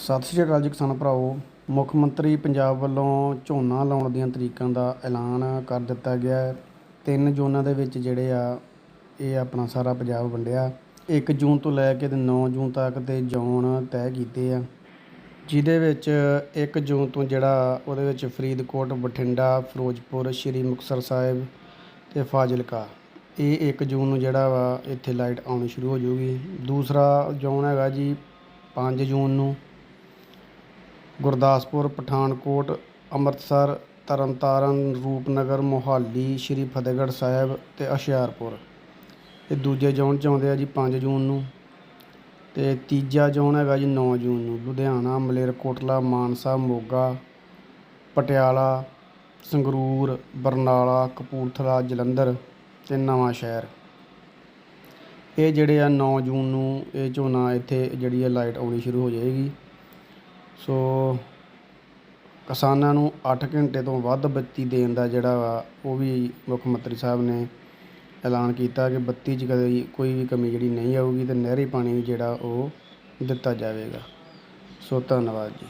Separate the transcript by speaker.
Speaker 1: ਸਤਿ ਸ਼੍ਰੀ ਅਕਾਲ ਜੀ ਕਿਸਾਨ ਭਰਾਓ ਮੁੱਖ ਮੰਤਰੀ ਪੰਜਾਬ ਵੱਲੋਂ ਝੋਨਾ ਲਾਉਣ ਦੀਆਂ ਤਰੀਕਾਂ ਦਾ ਐਲਾਨ ਕਰ ਦਿੱਤਾ ਗਿਆ ਹੈ। ਤਿੰਨ ਜ਼ੋਨਾਂ ਦੇ ਵਿੱਚ ਜਿਹੜੇ ਆ, ਇਹ ਆਪਣਾ ਸਾਰਾ ਪੰਜਾਬ ਵੰਡਿਆ। 1 ਜੂਨ ਤੋਂ ਲੈ ਕੇ ਤੇ 9 ਜੂਨ ਤੱਕ ਦੇ ਜ਼ੋਨ ਤੈਅ ਕੀਤੇ ਆ। ਜਿਹਦੇ ਵਿੱਚ 1 ਜੂਨ ਤੋਂ ਜਿਹੜਾ ਉਹਦੇ ਵਿੱਚ ਫਰੀਦਕੋਟ, ਬਠਿੰਡਾ, ਫਿਰੋਜ਼ਪੁਰ, ਸ਼੍ਰੀ ਮੁਕਤਸਰ ਸਾਹਿਬ ਤੇ ਫਾਜ਼ਿਲਕਾ। ਇਹ 1 ਜੂਨ ਨੂੰ ਜਿਹੜਾ ਵਾ, ਇੱਥੇ ਲਾਈਟ ਆਉਣੀ ਸ਼ੁਰੂ ਹੋ ਜੂਗੀ ਦੂਸਰਾ ਜ਼ੋਨ ਹੈਗਾ ਜੀ 5 ਜੂਨ ਨੂੰ। ਗੁਰਦਾਸਪੁਰ, ਪਠਾਨਕੋਟ, ਅੰਮ੍ਰਿਤਸਰ, ਤਰਨਤਾਰਨ, ਰੂਪਨਗਰ, ਮੋਹਾਲੀ, ਸ਼੍ਰੀ ਫਤਿਹਗੜ੍ਹ ਸਾਹਿਬ ਅਤੇ ਹੁਸ਼ਿਆਰਪੁਰ। ਇਹ ਦੂਜੇ ਜ਼ੋਨ 'ਚ ਆਉਂਦੇ ਆ ਜੀ ਪੰਜ ਜੂਨ ਨੂੰ ਅਤੇ ਤੀਜਾ ਜ਼ੋਨ ਹੈਗਾ ਜੀ ਨੌ ਜੂਨ ਨੂੰ। ਲੁਧਿਆਣਾ ਮਲੇਰਕੋਟਲਾ ਮਾਨਸਾ, ਮੋਗਾ, ਪਟਿਆਲਾ, ਸੰਗਰੂਰ, ਬਰਨਾਲਾ, ਕਪੂਰਥਲਾ, ਜਲੰਧਰ ਅਤੇ ਨਵਾਂ ਸ਼ਹਿਰ। ਇਹ ਜਿਹੜੇ ਆ ਨੌ ਜੂਨ ਨੂੰ, ਇਹ ਝੋਨਾ ਇੱਥੇ ਜਿਹੜੀ ਆ ਲਾਈਟ ਆਉਣੀ ਸ਼ੁਰੂ ਹੋ ਜਾਏਗੀ। ਸੋ ਕਿਸਾਨਾਂ ਨੂੰ 8 ਘੰਟੇ ਤੋਂ ਵੱਧ ਬੱਤੀ ਦੇਣ ਦਾ ਜਿਹੜਾ ਵਾ, ਉਹ ਵੀ ਮੁੱਖ ਮੰਤਰੀ ਸਾਹਿਬ ਨੇ ਐਲਾਨ ਕੀਤਾ ਕਿ ਬੱਤੀ 'ਚ ਕਦੇ ਕੋਈ ਵੀ ਕਮੀ ਜਿਹੜੀ ਨਹੀਂ ਆਊਗੀ ਤੇ ਨਹਿਰੀ ਪਾਣੀ ਵੀ ਜਿਹੜਾ ਉਹ ਦਿੱਤਾ ਜਾਵੇਗਾ। ਸੋ ਧੰਨਵਾਦ ਜੀ।